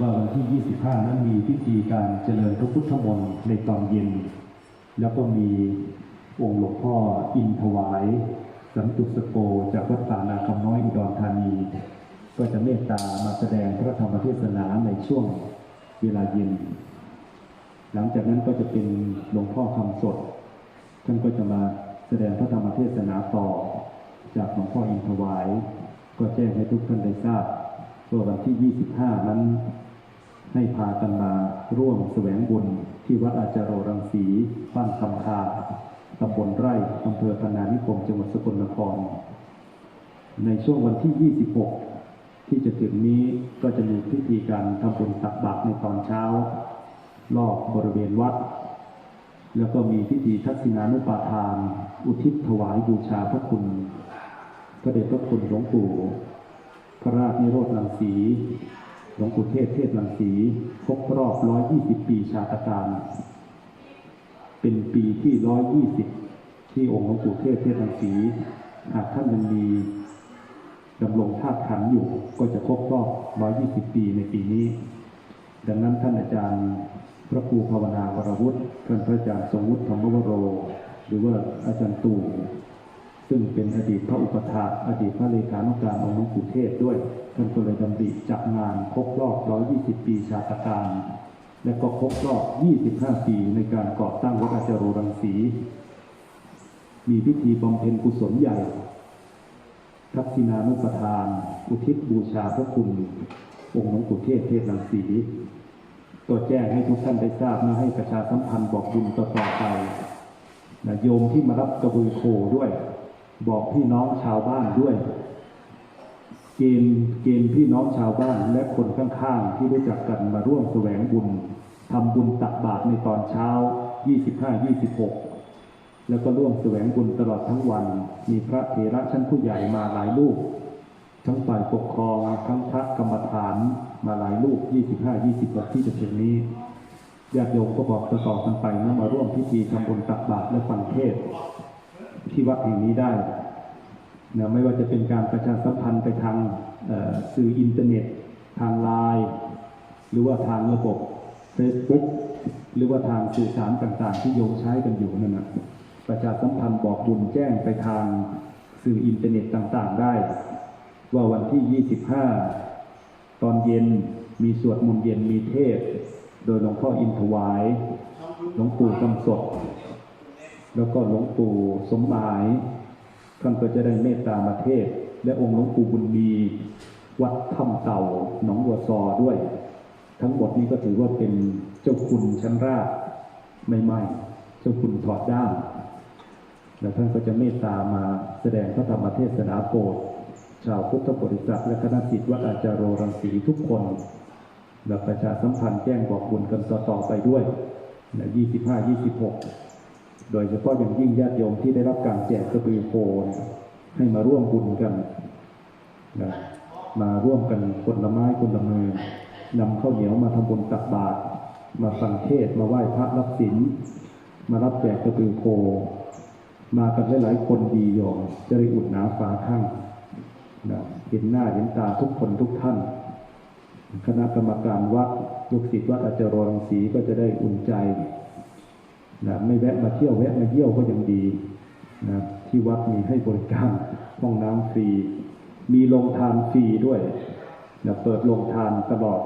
ว่าวันที่ 25 นั้นมีพิธีการเจริญพระพุทธมนต์ในตอนเย็น แล้วก็มีองค์หลวงพ่ออินถวาย สันตุสโกจากวัดป่านาคำน้อยอุดรธานี ก็จะเมตตามาแสดงพระธรรมเทศนาในช่วงเวลาเย็น หลังจากนั้นก็จะเป็นหลวงพ่อคำสด ท่านก็จะมาแสดงพระธรรมเทศนาต่อ จากหลวงพ่ออินทวาย ก็แจ้งให้ทุกท่านได้ทราบ ว่าวันที่ 25 นั้น ให้พากันมาร่วมแสวงบุญที่วัดอาจารโรรังสีบ้านคำคาตำบลไร่อำเภอพนานิคมจังหวัดสกลนคร ในช่วงวันที่ 26 ที่จะถึงนี้ก็จะมีพิธีการทำบุญตักบาตรในตอนเช้า รอบบริเวณวัด แล้วก็มีพิธีทักษิณานุปาทาน อุทิศถวายบูชาพระคุณพระเดชพระคุณหลวงปู่ พระราชนิโรธลังสีหลวงปู่เทศเทศลังสีครบรอบ 120 ปีชาตการ เป็นปีที่ 120 ที่องค์หลวงปู่เทศเทศลังสีหากท่านยังมีดำรงธาตุขันอยู่ก็จะครบรอบ 120 ปีในปีนี้ ดังนั้นท่านอาจารย์พระครูภาวนาวรวุฒิท่านพระอาจารย์ทรงวุฒิธรรมวโร หรือว่าอาจารย์ตู่ ซึ่งเป็นอดีตพระอุปถาอดีตพระเลขานุการองค์หลวงปู่เทศด้วยท่านก็เลยดำริจัดงานครบรอบ 120 ปีชาตการ และก็ครบรอบ 25 ปีในการก่อตั้งวัดอาจารโรรังสี มีพิธีบำเพ็ญกุศลใหญ่ทักษิณานุปทาน อุทิศบูชาพระคุณ องค์หลวงปู่เทศเทศรังสีก็แจ้งให้ทุกท่านได้ทราบนะให้ประชาสัมพันธ์บอกบุญต่อไปนะโยมที่มารับกระบือโคด้วย บอกพี่น้องชาวบ้านด้วย เกณฑ์เกณฑ์พี่น้องชาวบ้านและคนข้างๆที่รู้จักกันมาร่วมแสวงบุญทำบุญตักบาตรในตอนเช้า 25-26 แล้วก็ร่วมแสวงบุญตลอดทั้งวัน มีพระเถระชั้นผู้ใหญ่มาหลายรูปทั้งฝ่ายปกครองทั้งพระกรรมฐานมาหลายรูป25 26ที่จะถึงนี้ญาติโยมก็บอกต่อๆกันไปนะมาร่วมพิธีทำบุญตักบาตรและฟังเทศ ที่วัดแห่งนี้ได้นะไม่ว่าจะเป็นการประชาสัมพันธ์ไปทางสื่ออินเทอร์เน็ต ทางไลน์หรือว่าทางระบบ Facebook หรือว่าทางสื่อสารต่างๆ ที่โยมใช้กันอยู่นั่นนะประชาสัมพันธ์บอกบุญแจ้งไปทางสื่ออินเทอร์เน็ตต่างๆ ได้ ว่าวันที่ 25 ตอนเย็นมีสวดมนต์เย็นมีเทศ โดยหลวงพ่ออินถวาย หลวงปู่กำสด แล้วก็หลวงปู่สมหมายท่านก็จะได้เมตตามาเทศ และองค์หลวงปู่บุญมีวัดถ้ำเต่าหนองบัวซอด้วย ทั้งหมดนี้ก็ถือว่าเป็นเจ้าคุณชั้นราชไม่ไม่ๆเจ้าคุณถอดด้ามแล้วท่านก็จะเมตตามาแสดงพระธรรมเทศนาโปรดชาวพุทธบริษัทและคณะสิทธิ์วัดอาจารโรรังสีทุกคนและประชาสัมพันธ์แจ้งบอกบุญกันต่อๆไปด้วยน25 26 โดยเฉพาะอย่างยิ่งญาติโยมที่ได้รับการแจกกระบือโคนให้มาร่วมบุญกันนะมาร่วมกันคนละไม้คนละมือนำข้าวเหนียวมาทำบุญตักบาตรมาฟังเทศมาไหว้พระรับศีลมารับแจกกระบือโค มากันหลายๆคนดีโยมจะได้อุดหนาฝาข้างนะเห็นหน้าเห็นตาทุกคนทุกท่าน คณะกรรมการวัดลูกศิษย์วัดอาจารย์รรังสีก็จะได้อุ่นใจ นะไม่แวะมาเที่ยวแวะมาเยี่ยวก็ยังดีนะที่วัดมีให้บริการห้องน้ำฟรี มีโรงทานฟรีด้วยนะเปิดโรงทานตลอด